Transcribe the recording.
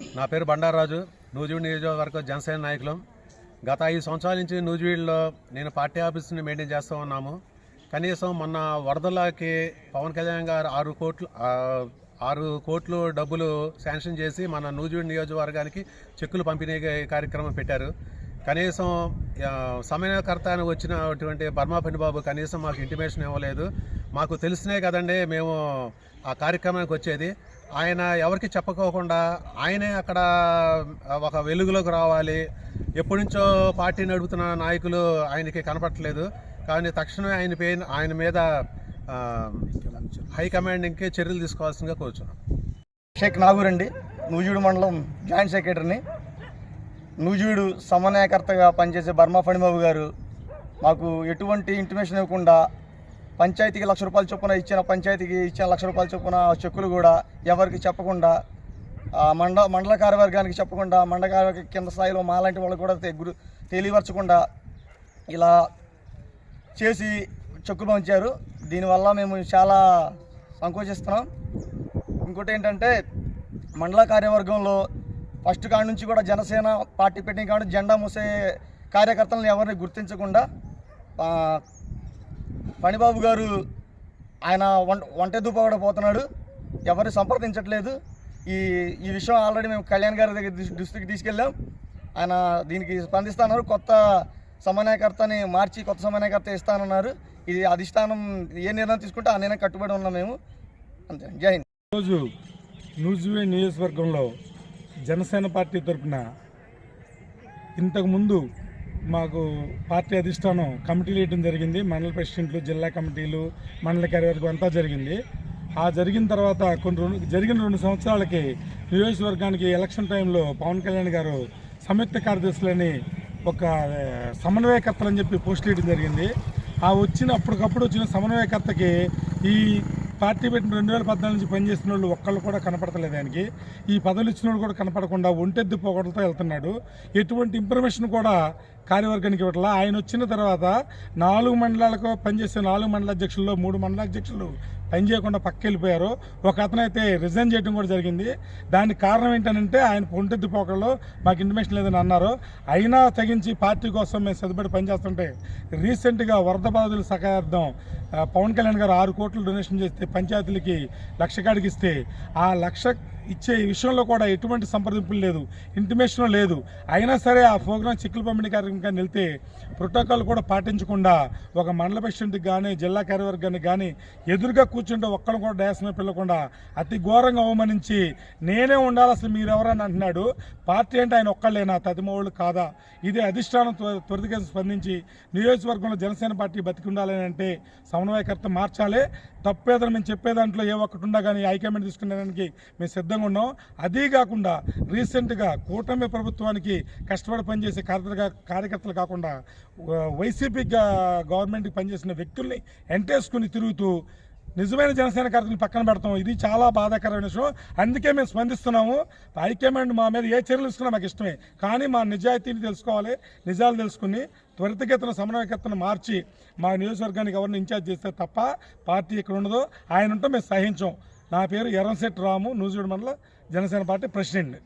నా పేరు బండారాజు. నూజివీడ్ నియోజకవర్గ జనసేన నాయకులు. గత ఐదు సంవత్సరాల నుంచి నూజివీడులో నేను పార్టీ ఆఫీస్ని మెయింటైన్ చేస్తూ ఉన్నాము. కనీసం మొన్న వరదలకి పవన్ కళ్యాణ్ గారు ఆరు కోట్లు ఆరు కోట్లు డబ్బులు శాంక్షన్ చేసి మన నూజివీడ్ నియోజకవర్గానికి చెక్కులు పంపిణీ కార్యక్రమం పెట్టారు. కనీసం సమయకర్త అని వచ్చినటువంటి బర్మా బాబు కనీసం మాకు ఇంటిమేషన్ ఇవ్వలేదు. మాకు తెలిసినే కదండి మేము ఆ కార్యక్రమానికి వచ్చేది. ఆయన ఎవరికి చెప్పకోకుండా ఆయనే అక్కడ ఒక వెలుగులోకి రావాలి. ఎప్పటి నుంచో పార్టీ నడుపుతున్న నాయకులు ఆయనకి కనపడట్లేదు. కానీ తక్షణమే ఆయన పే ఆయన మీద హైకమాండింగ్కి చర్యలు తీసుకోవాల్సిందిగా కోరుచున్నాం. షేక్ నాగూర్ అండి నూజివీడు మండలం జాయింట్ సెక్రటరీని. నూజివీడు సమన్వయకర్తగా పనిచేసే బర్మా ఫణిబాబు గారు మాకు ఎటువంటి ఇంటిమేషన్ ఇవ్వకుండా పంచాయతీకి లక్ష రూపాయల చొప్పున ఇచ్చిన పంచాయతీకి ఇచ్చిన లక్ష రూపాయల చొప్పున చెక్కులు కూడా ఎవరికి చెప్పకుండా మండ మండల కార్యవర్గానికి చెప్పకుండా మండల కార్యవర్గ కింద స్థాయిలో మాలాంటి వాళ్ళు కూడా గురు తెలియపరచకుండా ఇలా చేసి చెక్కులు పంచారు. దీనివల్ల మేము చాలా సంకోచిస్తున్నాం. ఇంకోటి ఏంటంటే మండల కార్యవర్గంలో ఫస్ట్ కాడ నుంచి కూడా జనసేన పార్టీ పెట్టిన కాడ జెండా మూసే కార్యకర్తలను ఎవరిని గుర్తించకుండా ఆ, పణిబాబు గారు ఆయన వంట వంటెద్దు కూడా పోతున్నాడు. ఎవరిని సంప్రదించట్లేదు. ఈ ఈ విషయం ఆల్రెడీ మేము కళ్యాణ్ గారి దగ్గర దృష్టికి తీసుకెళ్ళాం. ఆయన దీనికి స్పందిస్తున్నారు కొత్త సమన్వయకర్తని మార్చి కొత్త సమన్వయకర్త ఇస్తానన్నారు. ఇది అధిష్టానం ఏ నిర్ణయం తీసుకుంటే ఆ నిర్ణయం కట్టుబడి ఉన్నాం మేము. అంతే జై హింద్. ఈరోజు నూజివే నియోజకవర్గంలో జనసేన పార్టీ తరఫున ఇంతకుముందు మాకు పార్టీ అధిష్టానం కమిటీలు వేయడం జరిగింది. మండల ప్రెసిడెంట్లు జిల్లా కమిటీలు మండల కార్యవర్గం అంతా జరిగింది. ఆ జరిగిన తర్వాత కొన్ని రెండు జరిగిన రెండు సంవత్సరాలకి నియోజకవర్గానికి ఎలక్షన్ టైంలో పవన్ కళ్యాణ్ గారు సంయుక్త కార్యదర్శులని ఒక సమన్వయకర్తలని చెప్పి పోస్ట్ వేయడం జరిగింది. ఆ వచ్చిన అప్పటికప్పుడు వచ్చిన సమన్వయకర్తకి ఈ పార్టీ పెట్టిన రెండు వేల పద్నాలుగు నుంచి పనిచేసిన వాళ్ళు ఒక్కళ్ళు కూడా కనపడతలేదు ఆయనకి. ఈ పదవులు ఇచ్చిన వాళ్ళు కూడా కనపడకుండా ఒంటెద్దు పోగొడతో వెళ్తున్నాడు. ఎటువంటి ఇన్ఫర్మేషన్ కూడా కార్యవర్గానికి ఇవ్వట్లా. ఆయన వచ్చిన తర్వాత నాలుగు మండలాలకు పనిచేసే నాలుగు మండల అధ్యక్షుల్లో మూడు మండల అధ్యక్షులు పనిచేయకుండా పక్క వెళ్ళిపోయారు. ఒక అయితే రిజైన్ చేయడం కూడా జరిగింది. దానికి కారణం ఏంటంటే ఆయన ఒంటెద్దు పోకల్లో మాకు ఇన్ఫర్మేషన్ లేదని అన్నారు. అయినా తగించి పార్టీ కోసం మేము సదుపడి పనిచేస్తుంటే రీసెంట్గా వరద బాధితుల సహాయార్థం పవన్ కళ్యాణ్ గారు ఆరు కోట్లు డొనేషన్ చేస్తే పంచాయతీలకి లక్ష కాడికిస్తే ఆ లక్ష ఇచ్చే విషయంలో కూడా ఎటువంటి సంప్రదింపులు లేదు ఇంటిమేషన్ లేదు. అయినా సరే ఆ ప్రోగ్రాం చిక్కులు పంపిణీ కార్యక్రమం వెళ్తే ప్రోటోకాల్ కూడా పాటించకుండా ఒక మండల ప్రెసిడెంట్కి కానీ జిల్లా కార్యవర్గానికి కానీ ఎదురుగా కూర్చుంటే ఒక్కరు కూడా డయాస్ పిల్లకుండా అతి ఘోరంగా అవమానించి నేనే ఉండాలి అసలు మీరెవరని అంటున్నాడు. పార్టీ అంటే ఆయన ఒక్కళ్ళేనా? తదిమోళ్ళు కాదా? ఇది అధిష్టానం త్వ- త్వరితగా స్పందించి నియోజకవర్గంలో జనసేన పార్టీ బతికి ఉండాలని అంటే సమన్వయకర్త మార్చాలి. తప్పేదని మేము చెప్పే దాంట్లో ఏ ఒక్కటి ఉన్నా కానీ హైకమాండ్ తీసుకునేదానికి మేము సిద్ధంగా ఉన్నాం. అదీ కాకుండా రీసెంట్గా కూటమి ప్రభుత్వానికి కష్టపడి పనిచేసే కార్యకర్త కార్యకర్తలు కాకుండా వైసీపీ గవర్నమెంట్కి పనిచేసిన వ్యక్తుల్ని ఎంటేసుకుని తిరుగుతూ నిజమైన జనసేన కార్యకర్తలు పక్కన పెడతాం. ఇది చాలా బాధాకరమైన విషయం. అందుకే మేము స్పందిస్తున్నాము. హైకమాండ్ మా మీద ఏ చర్యలు తీసుకున్నా మాకు ఇష్టమే. కానీ మా నిజాయితీని తెలుసుకోవాలి నిజాలు తెలుసుకుని త్వరితగతిన సమన్వయకర్తను మార్చి మా నియోజకవర్గానికి ఎవరిని ఇన్ఛార్జ్ చేస్తే తప్ప పార్టీ ఇక్కడ ఉండదు. ఆయన ఉంటే మేము సహించాం. నా పేరు ఎర్రంశెట్టి రాము నూజివీడు మండల జనసేన పార్టీ ప్రెసిడెంట్.